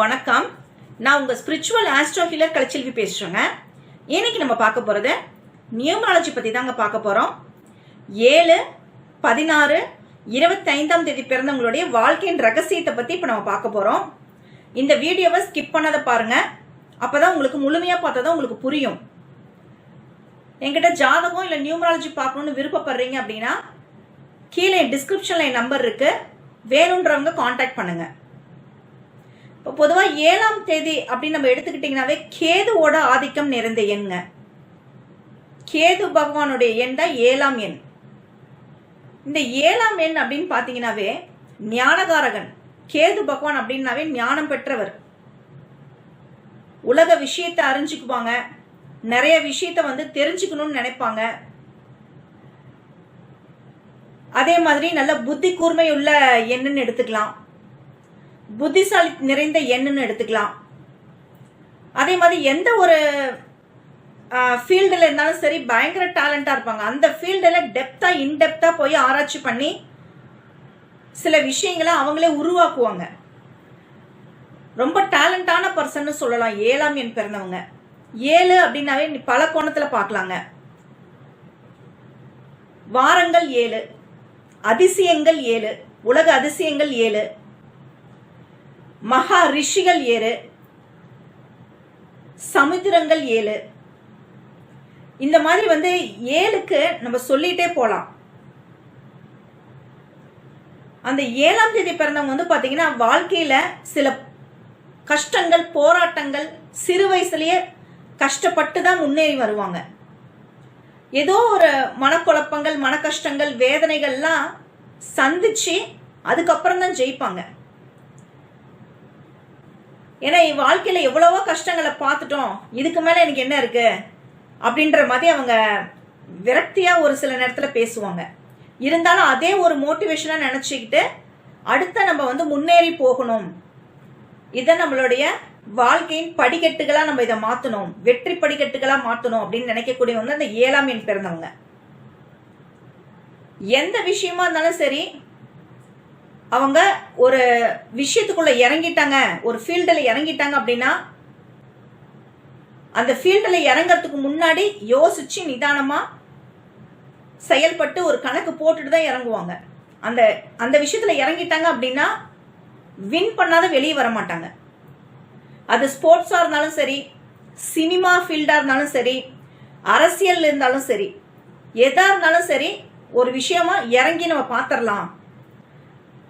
வணக்கம். நான் உங்க ஸ்பிரிச்சுவல் ஆஸ்ட்ரோ ஹீலர் கலைச்செல்வி பேசுறேங்க. இன்னைக்கு நம்ம பார்க்க போறது நியூமராலஜி பத்தி தாங்க பார்க்க போறோம். ஏழு பதினாறு இருபத்தி ஐந்தாம் தேதி பிறந்தவங்களுடைய வாழ்க்கையின் ரகசியத்தை பத்தி இப்ப நம்ம பார்க்க போறோம். இந்த வீடியோவை ஸ்கிப் பண்ணதை பாருங்க. அப்பதான் உங்களுக்கு முழுமையா பார்த்தா உங்களுக்கு புரியும். என்கிட்ட ஜாதகம் இல்லை நியூமராலஜி பார்க்கணும்னு விருப்பப்படுறீங்க அப்படின்னா கீழே டிஸ்கிரிப்ஷன்ல என் நம்பர் இருக்கு. வேணுன்றவங்க காண்டாக்ட் பண்ணுங்க. இப்போ பொதுவாக ஏழாம் தேதி அப்படின்னு நம்ம எடுத்துக்கிட்டிங்கனாவே கேதுவோட ஆதிக்கம் நிறைந்த எண்ங்க. கேது பகவானுடைய எண் தான் ஏழாம் எண். இந்த ஏழாம் எண் அப்படின்னு பார்த்தீங்கன்னாவே ஞானகாரகன் கேது பகவான் அப்படின்னாவே ஞானம் பெற்றவர். உலக விஷயத்தை அறிஞ்சுக்குவாங்க. நிறைய விஷயத்த வந்து தெரிஞ்சுக்கணும்னு நினைப்பாங்க. அதே மாதிரி நல்ல புத்தி கூர்மை உள்ள எண்ணுன்னு எடுத்துக்கலாம். புத்திசாலி நிறைந்த எண்ணுன்னு எடுத்துக்கலாம். அதே மாதிரி எந்த ஒரு ஃபீல்டில் இருந்தாலும் சரி பயங்கர டேலண்டாக இருப்பாங்க. அந்த ஃபீல்டில் டெப்த்தாக இன்டெப்த்தாக போய் ஆராய்ச்சி பண்ணி சில விஷயங்களை அவங்களே உருவாக்குவாங்க. ரொம்ப டேலண்டான பர்சன்னு சொல்லலாம். ஏழாம் எண் பிறந்தவங்க. ஏழு அப்படின்னாவே நீ பல கோணத்தில் பார்க்கலாங்க. வாரங்கள் ஏழு. அதிசயங்கள் ஏழு. உலக அதிசயங்கள் ஏழு. மகா ரிஷிகள் ஏழு சமுத்திரங்கள் ஏழு. இந்த மாதிரி வந்து ஏழுக்கு நம்ம சொல்லிட்டே போலாம். அந்த ஏழாம் தேதி பிறந்தவங்க வந்து பாத்தீங்கன்னா வாழ்க்கையில சில கஷ்டங்கள் போராட்டங்கள் சிறு வயசுலயே கஷ்டப்பட்டு தான் முன்னேறி வருவாங்க. ஏதோ ஒரு மனக்குழப்பங்கள் மன கஷ்டங்கள் வேதனைகள்லாம் சந்திச்சு அதுக்கப்புறம் தான் ஜெயிப்பாங்க. ஏன்னா என் வாழ்க்கையில் எவ்வளவோ கஷ்டங்களை பார்த்துட்டோம். இதுக்கு மேலே எனக்கு என்ன இருக்கு? அப்படின்ற மாதிரி அவங்க விரக்தியாக ஒரு சில நேரத்தில் பேசுவாங்க. இருந்தாலும் அதே ஒரு மோட்டிவேஷனாக நினச்சிக்கிட்டு அடுத்த நம்ம வந்து முன்னேறி போகணும். இதை நம்மளுடைய வாழ்க்கையின் படிக்கட்டுகளாக நம்ம இதை மாற்றணும் வெற்றி படிக்கட்டுகளாக மாற்றணும் அப்படின்னு நினைக்கக்கூடியவங்க அந்த ஏழாம் எண் பிறந்தவங்க. எந்த விஷயமா இருந்தாலும் சரி அவங்க ஒரு விஷயத்துக்குள்ள இறங்கிட்டாங்க ஒரு ஃபீல்டில் இறங்கிட்டாங்க அப்படின்னா அந்த ஃபீல்டில் இறங்கிறதுக்கு முன்னாடி யோசிச்சு நிதானமாக செயல்பட்டு ஒரு கணக்கு போட்டுட்டு தான் இறங்குவாங்க. அந்த அந்த விஷயத்தில் இறங்கிட்டாங்க அப்படின்னா வின் பண்ணாத வெளியே வர மாட்டாங்க. அது ஸ்போர்ட்ஸாக இருந்தாலும் சரி சினிமா ஃபீல்டாக இருந்தாலும் சரி அரசியல் இருந்தாலும் சரி எதா இருந்தாலும் சரி ஒரு விஷயமா இறங்கி நம்ம பார்த்துடலாம்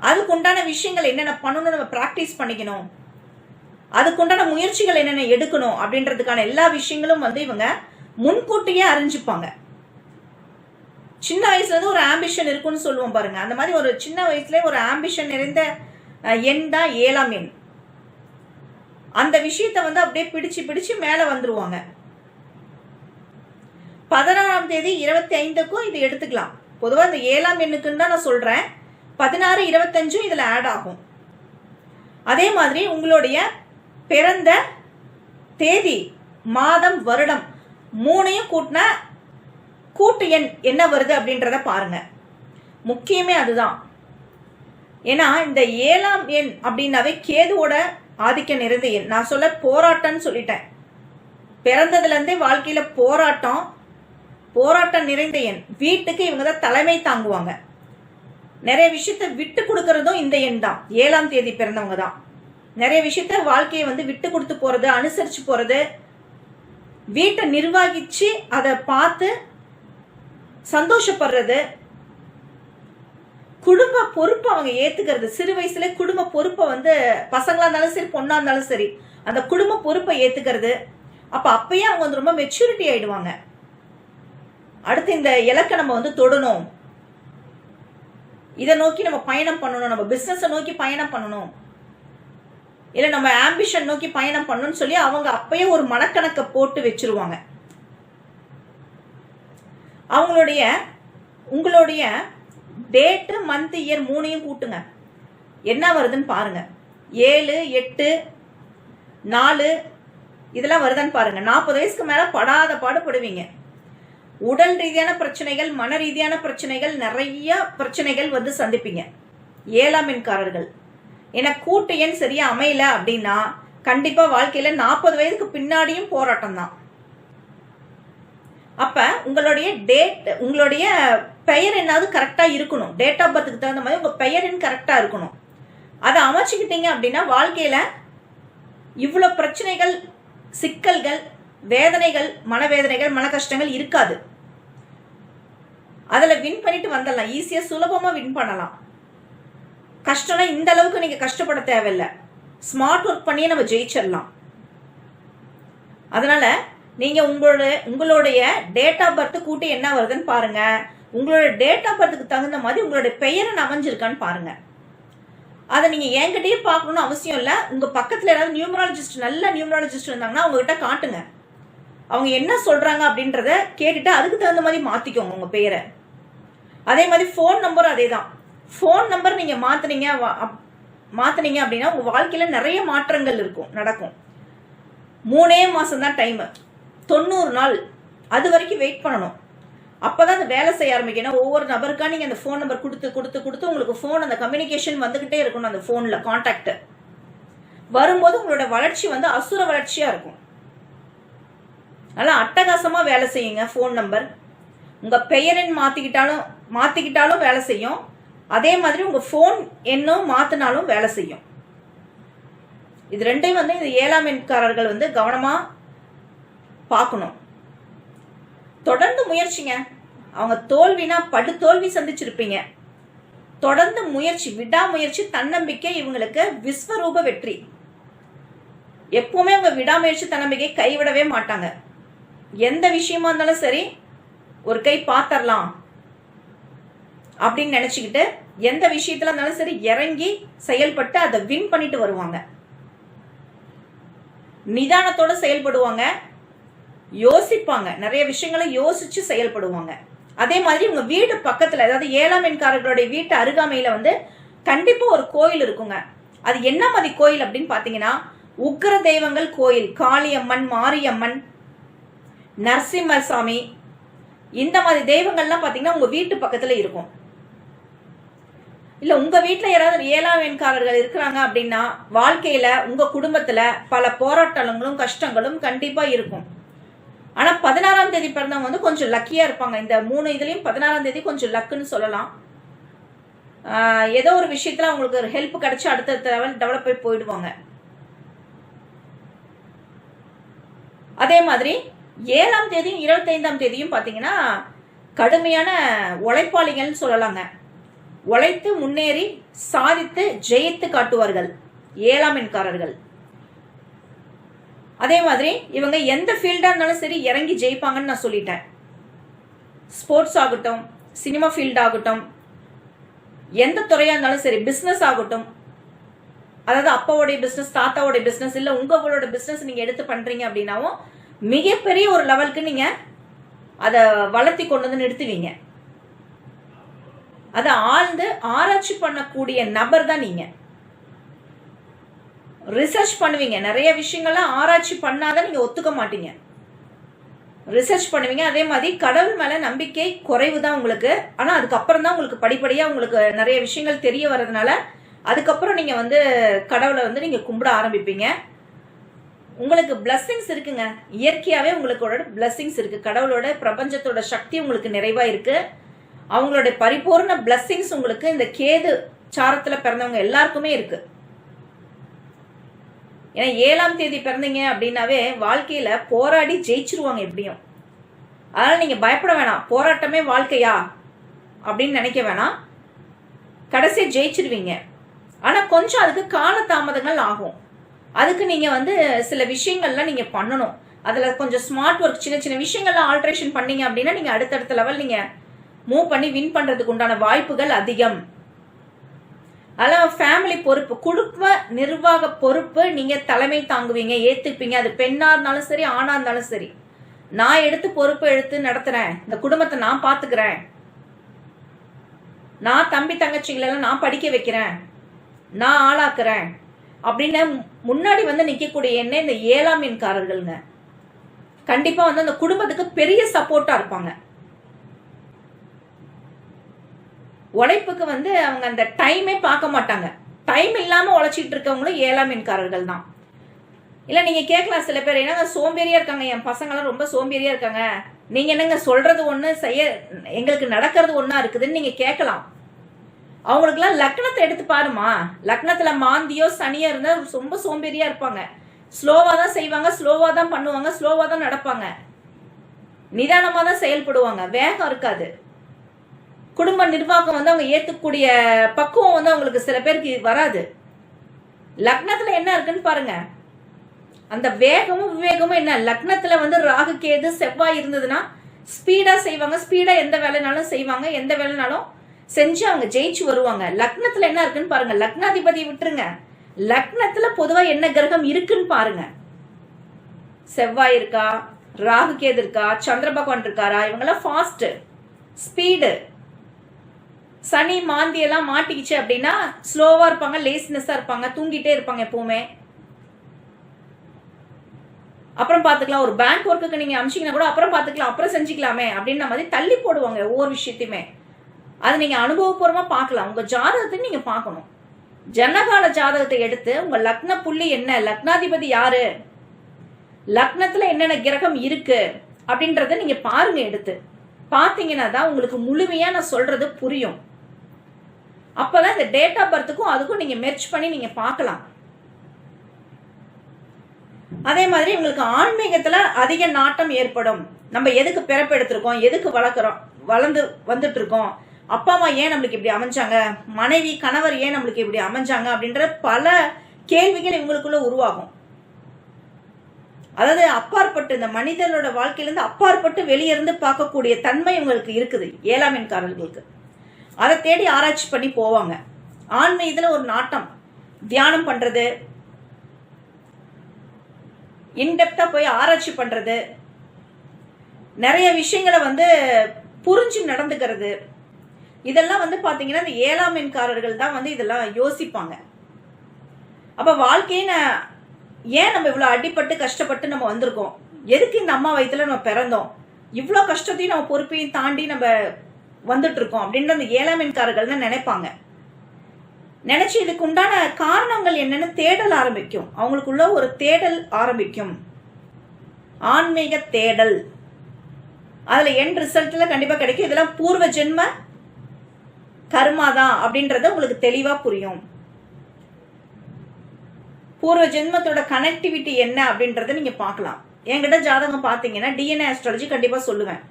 அதுக்குண்டான விஷயங்கள் என்னென்ன பண்ணணும் நம்ம ப்ராக்டிஸ் பண்ணிக்கணும். அதுக்குண்டான முயற்சிகள் என்னென்ன எடுக்கணும் அப்படின்றதுக்கான எல்லா விஷயங்களும் வந்து இவங்க முன்கூட்டியே அறிஞ்சுப்பாங்க. சின்ன வயசுலேருந்து ஒரு ஆம்பிஷன் இருக்குன்னு சொல்லுவோம் பாருங்க. அந்த மாதிரி ஒரு சின்ன வயசுல ஒரு ஆம்பிஷன் நிறைந்த எண் தான் ஏழாம் எண். அந்த விஷயத்தை வந்து அப்படியே பிடிச்சு பிடிச்சு மேலே வந்துருவாங்க. பதினாறாம் தேதி இருபத்தி ஐந்துக்கும் இது எடுத்துக்கலாம். பொதுவாக இந்த ஏழாம் எண்ணுக்குன்னு தான் நான் சொல்கிறேன் பதினாறு இருபத்தஞ்சும் இதில் ஆட் ஆகும். அதே மாதிரி உங்களுடைய பிறந்த தேதி மாதம் வருடம் மூணையும் கூட்டினா கூட்டு எண் என்ன வருது அப்படின்றத பாருங்க. முக்கியமே அதுதான். ஏன்னா இந்த ஏழாம் எண் அப்படின்னாவே கேதுவோட ஆதிக்க நிறைந்த எண் நான் சொல்ல போராட்டம்னு சொல்லிட்டேன். பிறந்ததுலேருந்தே வாழ்க்கையில் போராட்டம் போராட்டம் நிறைந்த எண். வீட்டுக்கு இவங்க தான் தலைமை தாங்குவாங்க. நிறைய விஷயத்த விட்டு கொடுக்கறதும் இந்த எண் தான். ஏழாம் தேதி பிறந்தவங்க தான். நிறைய விஷயத்த வாழ்க்கையை வந்து விட்டு கொடுத்து போறது அனுசரிச்சு போறது வீட்டை நிர்வகிச்சு அதை பார்த்து சந்தோஷப்படுறது குடும்ப பொறுப்பை அவங்க ஏத்துக்கிறது. சிறு வயசுல குடும்ப பொறுப்பை வந்து பசங்களா இருந்தாலும் சரி பொண்ணா இருந்தாலும் சரி அந்த குடும்ப பொறுப்பை ஏத்துக்கிறது. அப்ப அப்பயே அவங்க வந்து ரொம்ப மெச்சூரிட்டி ஆயிடுவாங்க. அடுத்து இந்த இலக்கை நம்ம வந்து தொடணும். இதை நோக்கி நம்ம பயணம் பண்ணணும். நம்ம பிஸ்னஸை நோக்கி பயணம் பண்ணணும். இல்லை நம்ம ஆம்பிஷன் நோக்கி பயணம் பண்ணணும்னு சொல்லி அவங்க அப்பயே ஒரு மனக்கணக்கை போட்டு வச்சிருவாங்க. அவங்களுடைய உங்களுடைய டேட்டு மந்த் இயர் மூணையும் கூட்டுங்க. என்ன வருதுன்னு பாருங்க. ஏழு எட்டு நாலு இதெல்லாம் வருதான்னு பாருங்க. நாற்பது வயசுக்கு மேலே படாத பாடு படுவீங்க. உடல் ரீதியான பிரச்சனைகள் மன ரீதியான பிரச்சனைகள் நிறைய பிரச்சனைகள் வந்து சந்திப்பீங்க. ஏழாம் எண்காரர்கள். எனக்கு கூட்டு எண் சரியா அமையல அப்படின்னா கண்டிப்பா வாழ்க்கையில நாற்பது வயதுக்கு பின்னாடியும் போராட்டம் தான். அப்ப உங்களுடைய டேட் உங்களுடைய பெயர் என்னாவது கரெக்டா இருக்கணும். டேட் ஆஃப் பர்த்துக்கு தகுந்த மாதிரி உங்க பெயர் எண் கரெக்டா இருக்கணும். அதை அமைச்சுக்கிட்டீங்க அப்படின்னா வாழ்க்கையில இவ்வளோ பிரச்சனைகள் சிக்கல்கள் வேதனைகள் மனவேதனைகள் மன கஷ்டங்கள் இருக்காது. அதில் வின் பண்ணிட்டு வந்துடலாம். ஈஸியாக சுலபமாக வின் பண்ணலாம். கஷ்டம்னா இந்த அளவுக்கு நீங்கள் கஷ்டப்பட தேவையில்லை. ஸ்மார்ட் ஒர்க் பண்ணியே நம்ம ஜெயிச்சிடலாம். அதனால நீங்கள் உங்களோட உங்களுடைய டேட் ஆஃப் பர்த்து கூட்டி என்ன வருதுன்னு பாருங்க. உங்களோட டேட் ஆஃப் பர்த்துக்கு தகுந்த மாதிரி உங்களுடைய பெயரை அமைஞ்சிருக்கான்னு பாருங்க. அதை நீங்கள் என்கிட்டயே பார்க்கணும்னு அவசியம் இல்லை. உங்கள் பக்கத்தில் யாராவது நியூமராலஜிஸ்ட் நல்ல நியூமராலஜிஸ்ட் இருந்தாங்கன்னா அவங்ககிட்ட காட்டுங்க. அவங்க என்ன சொல்றாங்க அப்படின்றத கேட்டுட்டு அதுக்கு தகுந்த மாதிரி மாத்திக்கோங்க உங்க பெயரை அதே மாதிரி ஃபோன் நம்பரும் அதே தான் ஃபோன் நம்பர் நீங்க மாத்துனீங்க வ- அப்- அப்படின்னா உங்க வாழ்க்கையில நிறைய மாற்றங்கள் இருக்கும் நடக்கும். மூணே மாசம் தான் டைம் தொண்ணூறு நாள். அது வரைக்கும் வெயிட் பண்ணணும். அப்பதான் அந்த வேலை செய்ய ஆரம்பிக்கணும். ஒவ்வொரு நபருக்கா நீங்க அந்த ஃபோன் நம்பர் கொடுத்து கொடுத்து கொடுத்து உங்களுக்கு ஃபோன் அந்த கம்யூனிகேஷன் வந்துகிட்டே இருக்கணும் அந்த ஃபோன்ல கான்டாக்ட் வரும்போது உங்களோட வளர்ச்சி வந்து அசுர வளர்ச்சியா இருக்கும். நல்லா அட்டகாசமாக வேலை செய்யுங்க ஃபோன் நம்பர் உங்கள் பெயரின் மாற்றிக்கிட்டாலும் மாற்றிக்கிட்டாலும் வேலை செய்யும். அதே மாதிரி உங்கள் ஃபோன் எண்ணும் மாற்றினாலும் வேலை செய்யும். இது ரெண்டையும் வந்து இந்த ஏழாம் எண்காரர்கள் வந்து கவனமாக பார்க்கணும். தொடர்ந்து முயற்சிங்க. அவங்க தோல்வினா படு தோல்வி சந்திச்சிருப்பீங்க. தொடர்ந்து முயற்சி விடாமுயற்சி தன்னம்பிக்கை இவங்களுக்கு விஸ்வரூப வெற்றி. எப்பவுமே அவங்க விடாமுயற்சி தன்னம்பிக்கை கைவிடவே மாட்டாங்க. எந்த விஷயமா இருந்தாலும் சரி ஒரு கை பாத்தரலாம் அப்படின்னு நினைச்சுக்கிட்டு எந்த விஷயத்துல இருந்தாலும் சரி இறங்கி செயல்பட்டு அதை வின் பண்ணிட்டு வருவாங்க. நிதானத்தோட செயல்படுவாங்க. யோசிப்பாங்க. நிறைய விஷயங்களை யோசிச்சு செயல்படுவாங்க. அதே மாதிரி உங்க வீடு பக்கத்துல அதாவது ஏழாம் எண்காரர்களுடைய வீட்டு அருகாமையில வந்து கண்டிப்பா ஒரு கோயில் இருக்குங்க. அது என்ன மாதிரி கோயில் அப்படின்னு பாத்தீங்கன்னா உக்கிர தெய்வங்கள் கோயில். காளியம்மன் மாரியம்மன் நரசிம்மர் சாமி இந்த மாதிரி தெய்வங்கள்லாம் பார்த்தீங்கன்னா உங்க வீட்டு பக்கத்துல இருக்கும். இல்ல உங்க வீட்டில் யாராவது ஏழாம் எண்காரர்கள் இருக்கிறாங்க அப்படின்னா வாழ்க்கையில உங்க குடும்பத்துல பல போராட்டங்களும் கஷ்டங்களும் கண்டிப்பா இருக்கும். ஆனா பதினாறாம் தேதி பிறந்தவங்க வந்து கொஞ்சம் லக்கியா இருப்பாங்க. இந்த மூணு இதுலயும் பதினாறாம் தேதி கொஞ்சம் லக்குன்னு சொல்லலாம். ஏதோ ஒரு விஷயத்துல அவங்களுக்கு ஒரு ஹெல்ப் கிடைச்சு அடுத்தடுத்த லெவல் டெவலப் ஆகி போயிடுவாங்க. அதே மாதிரி ஏழாம் தேதியும் இருபத்தைந்தாம் தேதியும் பார்த்தீங்கன்னா கடுமையான உழைப்பாளிகள்னு சொல்லலாங்க. உழைத்து முன்னேறி சாதித்து ஜெயித்து காட்டுவார்கள். ஏழாம் எண்காரர்கள். அதே மாதிரி இவங்க எந்த ஃபீல்டா இருந்தாலும் சரி இறங்கி ஜெயிப்பாங்கன்னு நான் சொல்லிட்டேன். ஸ்போர்ட்ஸ் ஆகட்டும் சினிமா ஃபீல்ட் ஆகட்டும் எந்த துறையா இருந்தாலும் சரி பிசினஸ் ஆகட்டும். அதாவது அப்பாவோடைய பிசினஸ் தாத்தாவோடைய பிசினஸ் இல்ல உங்களோட பிசினஸ் நீங்க எடுத்து பண்றீங்க அப்படின்னாவும் மிகப்பெரிய ஒரு லெவலுக்கு நீங்க அதை வளர்த்தி கொண்டு வந்து நிறுத்துவீங்க. அதை ஆழ்ந்து ஆராய்ச்சி பண்ணக்கூடிய நபர் தான் நீங்க. ரிசர்ச் பண்ணுவீங்க. நிறைய விஷயங்கள்லாம் ஆராய்ச்சி பண்ணாதான் நீங்க ஒத்துக்க மாட்டீங்க. ரிசர்ச் பண்ணுவீங்க. அதே மாதிரி கடவுள் மேல நம்பிக்கை குறைவு தான் உங்களுக்கு. ஆனா அதுக்கப்புறம் தான் உங்களுக்கு படிப்படியா உங்களுக்கு நிறைய விஷயங்கள் தெரிய வர்றதுனால அதுக்கப்புறம் நீங்க வந்து கடவுளை வந்து நீங்க கும்பிட ஆரம்பிப்பீங்க. உங்களுக்கு பிளஸ்ஸிங்ஸ் இருக்குங்க. இயற்கையாவே உங்களுக்கோட பிளஸ்ஸிங்ஸ் இருக்கு. கடவுளோட பிரபஞ்சத்தோட சக்தி உங்களுக்கு நிறைவா இருக்கு. அவங்களோட பரிபூர்ண பிளஸ்ஸிங்ஸ் உங்களுக்கு இந்த கேது சாரத்துல பிறந்தவங்க எல்லாருக்குமே இருக்கு. ஏன்னா ஏழாம் தேதி பிறந்தீங்க அப்படின்னாவே வாழ்க்கையில போராடி ஜெயிச்சிருவாங்க எப்படியும். அதனால நீங்க பயப்பட வேணாம். போராட்டமே வாழ்க்கையா? அப்படின்னு நினைக்க வேணாம். கடைசியாக ஜெயிச்சிருவீங்க. ஆனா கொஞ்சம் அதுக்கு கால தாமதங்கள் ஆகும். அதுக்கு நீங்கள் வந்து சில விஷயங்கள்லாம் நீங்கள் பண்ணணும். அதில் கொஞ்சம் ஸ்மார்ட் ஒர்க் சின்ன சின்ன விஷயங்கள்லாம் ஆல்ட்ரேஷன் பண்ணீங்க அப்படின்னா நீங்கள் அடுத்தடுத்த லெவல் நீங்கள் மூவ் பண்ணி வின் பண்ணுறதுக்கு உண்டான வாய்ப்புகள் அதிகம். அதெல்லாம் ஃபேமிலி பொறுப்பு குடும்ப நிர்வாக பொறுப்பு நீங்கள் தலைமை தாங்குவீங்க ஏற்றுப்பீங்க அது பெண்ணாக இருந்தாலும் சரி ஆணாக இருந்தாலும் சரி. நான் எடுத்து பொறுப்பு எடுத்து நடத்துகிறேன் இந்த குடும்பத்தை நான் பார்த்துக்கிறேன் நான் தம்பி தங்கச்சிங்களெல்லாம் நான் படிக்க வைக்கிறேன். நான் ஆளாக்குறேன். அப்படின்னு முன்னாடி வந்து நிக்கக்கூடிய என்ன இந்த ஏழாம் எண்காரர்கள்ங்க கண்டிப்பா வந்து அந்த குடும்பத்துக்கு பெரிய சப்போர்ட்டா இருப்பாங்க. உழைப்புக்கு வந்து அவங்க அந்த டைமே பார்க்க மாட்டாங்க. டைம் இல்லாம உழைச்சிட்டு இருக்கவங்களும் ஏழாம் எண்காரர்கள் தான். இல்ல நீங்க கேட்கலாம் சில பேர் என்னங்க சோம்பேறியா இருக்காங்க? என் பசங்களாம் ரொம்ப சோம்பேறியா இருக்காங்க. நீங்க என்னங்க சொல்றது ஒண்ணு செய்ய எங்களுக்கு நடக்கிறது ஒன்றா இருக்குதுன்னு நீங்க கேட்கலாம். அவங்களுக்குலாம் லக்னத்தை எடுத்து பாருமா லக்னத்துல மாந்தியோ சனியோ இருந்தா ரொம்ப சோம்பேறியா இருப்பாங்க. ஸ்லோவா தான் செய்வாங்க ஸ்லோவா தான் பண்ணுவாங்க ஸ்லோவா தான் நடப்பாங்க. நிதானமா தான் செயல்படுவாங்க. வேகம் இருக்காது. குடும்ப நிர்வாகம் வந்து அவங்க ஏத்துக்கூடிய பக்குவம் வந்து அவங்களுக்கு சில பேருக்கு வராது. லக்னத்துல என்ன இருக்குன்னு பாருங்க. அந்த வேகமும் விவேகமும் என்ன? லக்னத்துல வந்து ராகு கேது செவ்வாய் இருந்ததுன்னா ஸ்பீடா செய்வாங்க. ஸ்பீடா எந்த வேலைனாலும் செய்வாங்க. எந்த வேலைனாலும் செஞ்சு அவங்க ஜெயிச்சு வருவாங்க. லக்னத்துல என்ன இருக்குன்னு பாருங்க. லக்னாதிபதி விட்டுருங்க. லக்னத்துல பொதுவா என்ன கிரகம் இருக்குன்னு பாருங்க. செவ்வாய் இருக்கா? ராகு கேது இருக்கா? சந்திர பகவான் இருக்காரா? இவங்கெல்லாம் ஃபாஸ்ட் ஸ்பீடு சனி மாந்தி எல்லாம் மாட்டிக்கிச்சு அப்படின்னா ஸ்லோவா இருப்பாங்க லேசினஸா இருப்பாங்க தூங்கிட்டே இருப்பாங்க எப்பவுமே. அப்புறம் பார்த்துக்கலாம். ஒரு பேங்க் ஒர்க்குக்கு நீங்க அமிச்சிங்கன்னா கூட அப்புறம் பார்த்துக்கலாம். அப்புறம் செஞ்சுக்கலாமே அப்படின்ற மாதிரி தள்ளி போடுவாங்க ஒவ்வொரு விஷயத்தையுமே. அது நீங்க அனுபவபூர்வமா பார்க்கலாம். உங்க ஜாதகத்தை நீங்க பார்க்கணும். ஜனகால ஜாதகத்தை எடுத்து உங்க லக்ன புள்ளி என்ன? லக்னாதிபதி யாரு? லக்னத்துல என்னென்ன கிரகம் இருக்கு? அப்படின்றத நீங்க பாருங்க எடுத்து. பாத்தீங்கன்னா தான் உங்களுக்கு முழுமையா நான் சொல்றது புரியும். அப்பதான் இந்த டேட் ஆஃப் பர்த்துக்கும் அதுக்கும் நீங்க மெர்ச் பண்ணி நீங்க பார்க்கலாம். அதே மாதிரி உங்களுக்கு ஆன்மீகத்துல அதிக நாட்டம் ஏற்படும். நம்ம எதுக்கு பிறப்பெடுத்திருக்கோம் எதுக்கு வளர்க்குறோம்? வளர்ந்து வந்துட்டு இருக்கோம்? அப்பா அம்மா ஏன் நம்மளுக்கு இப்படி அமைஞ்சாங்க? மனைவி கணவர் ஏன் நம்மளுக்கு இப்படி அமைஞ்சாங்க? அப்படின்ற பல கேள்விகள் இவங்களுக்குள்ள உருவாகும். அதாவது அப்பாற்பட்டு இந்த மனிதனோட வாழ்க்கையிலிருந்து அப்பாற்பட்டு வெளியே இருந்து பார்க்கக்கூடிய தன்மை இவங்களுக்கு இருக்குது ஏழாம் எண்காரர்களுக்கு அதை தேடி ஆராய்ச்சி பண்ணி போவாங்க. ஆன்மீகத்துல ஒரு நாட்டம். தியானம் பண்றது. இன்டெப்தா போய் ஆராய்ச்சி பண்றது. நிறைய விஷயங்களை வந்து புரிஞ்சு நடந்துக்கிறது. இதெல்லாம் வந்து பார்த்தீங்கன்னா இந்த ஏழாம் எண்காரர்கள் தான் வந்து இதெல்லாம் யோசிப்பாங்க. அப்போ வாழ்க்கையின ஏன் நம்ம இவ்வளோ அடிப்பட்டு கஷ்டப்பட்டு நம்ம வந்திருக்கோம்? எதுக்கு இந்த அம்மா வயிற்றுல நம்ம பிறந்தோம்? இவ்வளோ கஷ்டத்தையும் நம்ம பொறுப்பையும் தாண்டி நம்ம வந்துட்டு இருக்கோம் அப்படின்ற அந்த ஏழாம் எண்காரர்கள் தான் நினைப்பாங்க. நினைச்சு இதுக்கு உண்டான காரணங்கள் என்னன்னு தேடல் ஆரம்பிக்கும். அவங்களுக்குள்ள ஒரு தேடல் ஆரம்பிக்கும். ஆன்மீக தேடல். அதுல என் ரிசல்ட்ல கண்டிப்பா கிடைக்கும். இதெல்லாம் பூர்வ ஜென்ம கர்மா தான் அப்படின்றது உங்களுக்கு தெளிவா புரியும். பூர்வ ஜென்மத்தோட கனெக்டிவிட்டி என்ன அப்படின்றத நீங்க பார்க்கலாம். என்கிட்ட ஜாதகம் பார்த்தீங்கன்னா டிஎன்ஏ ஆஸ்ட்ராலஜி கண்டிப்பா சொல்லுவேன்.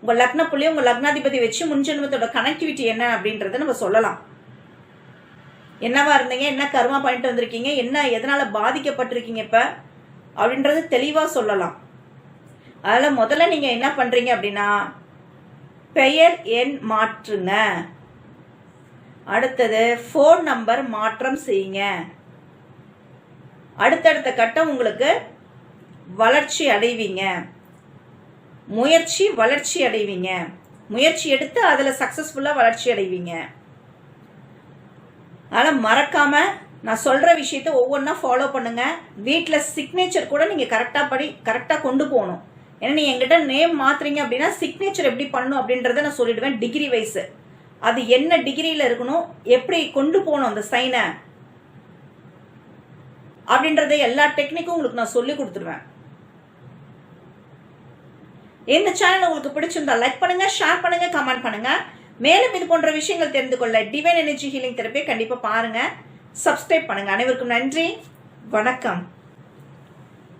உங்க லக்ன புள்ளி உங்க லக்னாதிபதி வச்சு முன் ஜென்மத்தோட கனெக்டிவிட்டி என்ன அப்படின்றத நம்ம சொல்லலாம். என்னவா இருந்தீங்க? என்ன கர்மா பண்ணிட்டு வந்திருக்கீங்க? என்ன எதனால பாதிக்கப்பட்டிருக்கீங்க இப்ப? அப்படின்றது தெளிவா சொல்லலாம். அதில் முதல்ல நீங்க என்ன பண்றீங்க அப்படின்னா பெயர் எண் மாற்றுங்க. அடுத்தது ஃபோன் நம்பர் மாற்றம் செய்யுங்க. அடுத்தடுத்த கட்டம் உங்களுக்கு வளர்ச்சி அடைவீங்க. முயற்சி வளர்ச்சி அடைவீங்க. முயற்சி எடுத்து அதில் சக்ஸஸ்ஃபுல்லாக வளர்ச்சி அடைவீங்க. அதனால் மறக்காமல் நான் சொல்கிற விஷயத்த ஒவ்வொன்றா ஃபாலோ பண்ணுங்கள் வீட்டில் சிக்னேச்சர் கூட நீங்கள் கரெக்டாக படி கரெக்டாக கொண்டு போகணும். ஏன்னா நீ என்கிட்ட நேம் மாத்துறீங்க அப்படின்னா சிக்னேச்சர் எப்படி பண்ணணும் அப்படின்றத நான் சொல்லிடுவேன் டிகிரி வைஸு அது என்ன டிகிரியில் இருக்கணும்? எப்படி கொண்டு போகணும் அந்த சைனை? அப்படின்றத எல்லா டெக்னிக்கும் உங்களுக்கு நான் சொல்லி கொடுத்துருவேன் இந்த சேனல் உங்களுக்கு பிடிச்சிருந்தா லைக் பண்ணுங்க ஷேர் பண்ணுங்க கமெண்ட் பண்ணுங்க. மேலும் இது போன்ற விஷயங்கள் தெரிந்து கொள்ள டிவைன் எனர்ஜி ஹீலிங் தெரப்பியை கண்டிப்பா பாருங்க. சப்ஸ்கிரைப் பண்ணுங்க. அனைவருக்கும் நன்றி. வணக்கம்.